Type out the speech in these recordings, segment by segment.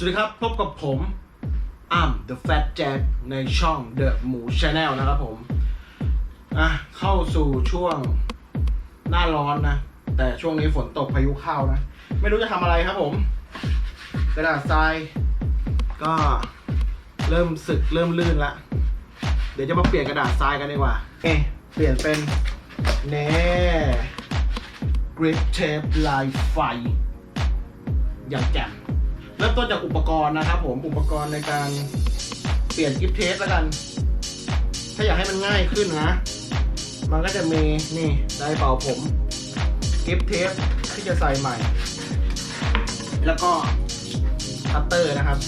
สวัสดีครับพบกับผมอ้ำ The Fat Jack ในช่อง The หมู Channel นะครับผมอะเข้าสู่ช่วงหน้าร้อนนะ แต่ช่วงนี้ฝนตกพายุเข้านะ ไม่รู้จะทำอะไรครับผม กระดาษทรายก็เริ่มสึกเริ่มลื่นละ เดี๋ยวจะมาเปลี่ยนกระดาษทรายกันดีกว่าเอะเปลี่ยนเป็นเน่ Grip Tape ลายไฟอย่างแจ่ม เริ่มต้นจากอุปกรณ์นะครับผมอุปกรณ์ในการเปลี่ยนกิฟเทปแล้วกัน ถ้าอยากให้มันง่ายขึ้นนะ มันก็จะมีนี่ไดร์เป่าผมกิฟเทปที่จะใส่ใหม่ แล้วก็คัตเตอร์นะครับ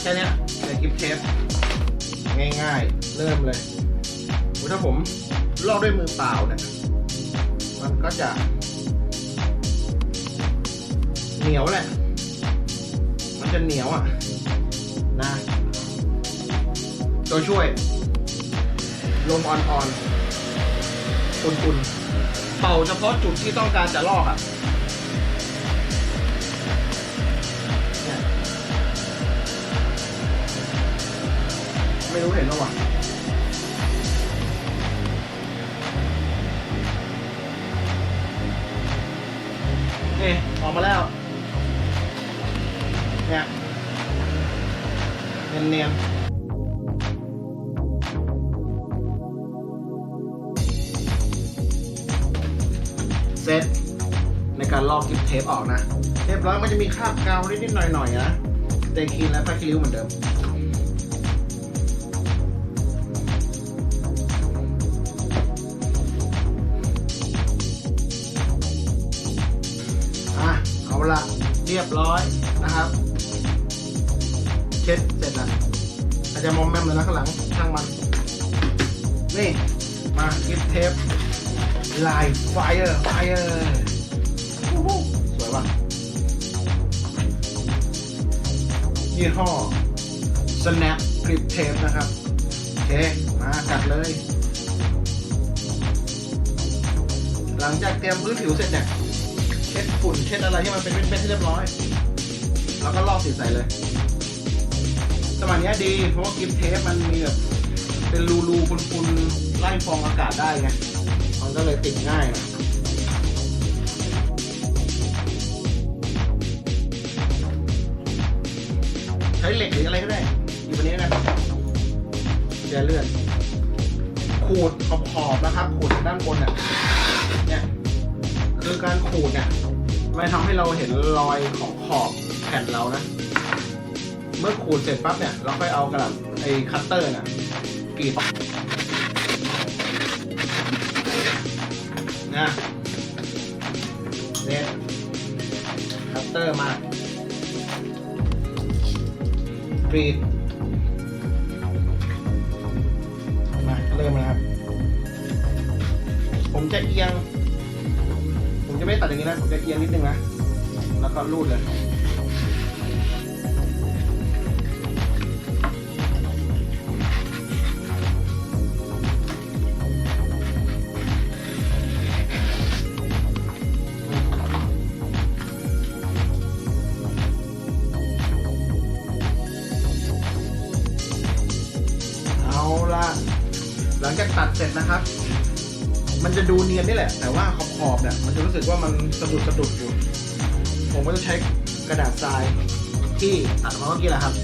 แค่นี้ในกิฟเทปง่ายๆ เริ่มเลยถ้าผมลอกด้วยมือเปล่าเนี่ยมันก็จะเหนียวแหละ จะเหนียวอะนะตัวช่วย ลมอ่อนๆอุ่นๆ เป่าเฉพาะจุดที่ต้องการจะลอกอะเนี่ยไม่รู้เห็นหรอวะนี่ออกมาแล้ว เนียนๆเซตในการลอกกิฟเทปออกนะ เรียบร้อยมันจะมีคราบกาวนิดๆหน่อยๆนะเตะคีนและผ้าคีริ้วเหมือนเดิมอะเอาละเรียบร้อยนะครับ เช็ดเสร็จแล้วอาจจะมอมแมมเลยนะข้างหลังช่างมัน นี่ มากิฟเทปลายไฟเออร์ไฟเออร์สวยว่ะยี่ห้อ Snap Grip Tape นะครับ โอเค มากัดเลย หลังจากเตรียมพื้นผิวเสร็จเนี่ยเช็ดฝุ่นเช็ดอะไรที่มันเป็นเม็ดๆให้เรียบร้อย แล้วก็ลอกสีใสเลย สมัยเนี้ยดีเพราะว่ากิฟเทปมันมีแบบเป็นรูรูๆปุนๆไล่ฟองอากาศได้ไงมันก็เลยติดง่ายน่อยใช้เหล็กหรืออะไรก็ได้ อยู่บนนี้นะจะเลื่อน ขูดขอบๆนะครับ ขูดด้านบนเนี่ยเนี่ยคือการขูดเนี่ยมันทำให้เราเห็นรอยของขอบแผ่นเรานะ เมื่อขูดเสร็จปั๊บเนี่ยเราค่อยเอากระดาษไอ้คัตเตอร์เนี่ยกรีดนะเนี่ยคัตเตอร์มากรีดมาเริ่มแล้วครับ ผมจะเอียง ผมจะไม่ตัดอย่างนี้นะ ผมจะเอียงนิดนึงนะ แล้วก็รูดเลย ละหลังจากตัดเสร็จนะครับ มันจะดูเนียนนี่แหละ แต่ว่าขอบขอบๆเนี่ยมันจะรู้สึกว่ามันสะดุดสะดุดอยู่ ผมก็จะใช้กระดาษทรายที่ตัดมาเมื่อกี้แหละครับ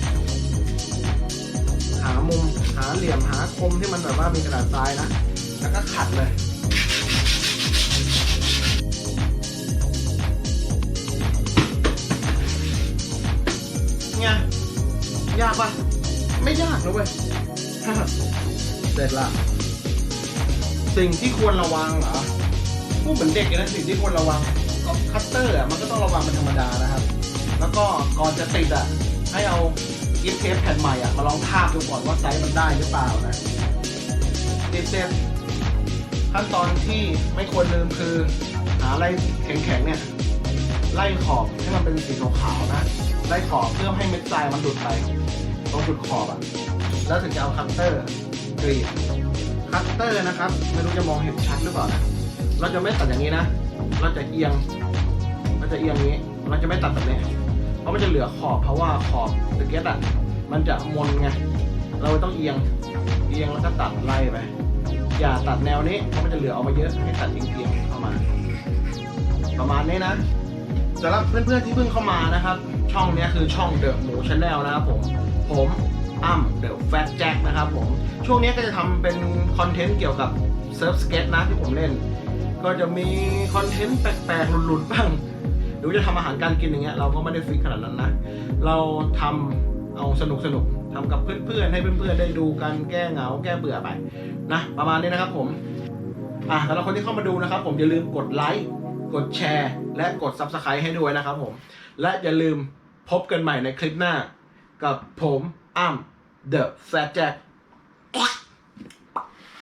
หามุมหาเหลี่ยมหาคมที่มันแบบว่ามีกระดาษทรายนะ แล้วก็ขัดเลยเนี่ยยากปะไม่ยากนะเว้ย เสร็จละสิ่งที่ควรระวังเหรอพูดเหมือนเด็กเลยนะสิ่งที่ควรระวังก็คัตเตอร์อะมันก็ต้องระวังเป็นธรรมดานะครับ แล้วก็ก่อนจะติดอะให้เอากิฟเทปแผ่นใหม่อะมาลองทาบดูก่อนว่าไซส์มันได้หรือเปล่านะติดเสร็จขั้นตอนที่ไม่ควรลืมคือ หาอะไรแข็งๆเนี่ยไล่ขอบให้มันเป็นสีขาวๆนะไล่ขอบเพื่อให้เม็ดทรายมันดูดไปตรงจุดขอบอะแล้วถึงจะเอาคัตเตอร์ กรีดคัตเตอร์นะครับไม่รู้จะมองเห็นชัดหรือเปล่านะเราจะไม่ตัดอย่างนี้นะ เราจะเอียงเราจะเอียงนี้ เราจะไม่ตัดแบบนี้เพราะมันจะเหลือขอบเพราะว่าขอบสเก็ตอะมันจะมนไงเราต้องเอียงเอียงแล้วก็ตัดไล่ไปอย่าตัดแนวนี้เพราะมันจะเหลือออกมาเยอะให้ตัดเอียงๆเข้ามาประมาณนี้นะสำหรับเพื่อนๆที่เพิ่งเข้ามานะครับ ช่องนี้คือช่องเดอะหมูชาแนลนะครับผมผม อ้ำเดอะแฟตแจ็คนะครับผม ช่วงนี้ก็จะทำเป็นคอนเทนต์เกี่ยวกับเซิร์ฟสเก็ตนะที่ผมเล่น ก็จะมีคอนเทนต์แปลกๆหลุดๆบ้าง หรือจะทำอาหารการกินอย่างเงี้ยเราก็ไม่ได้ฟิกขนาดนั้นนะ เราทำเอาสนุกสนุกๆทำกับเพื่อนๆ ให้เพื่อนๆ ได้ดูกันแก้เหงาแก้เบื่อไปนะประมาณนี้นะครับผมอะสำหรับคนที่เข้ามาดูนะครับ ผมอย่าลืมกดไลค์กดแชร์ และกด Subscribe ให้ด้วยนะครับผม และอย่าลืมพบกันใหม่ในคลิปหน้า กับผม อ้ำ The Fat Jack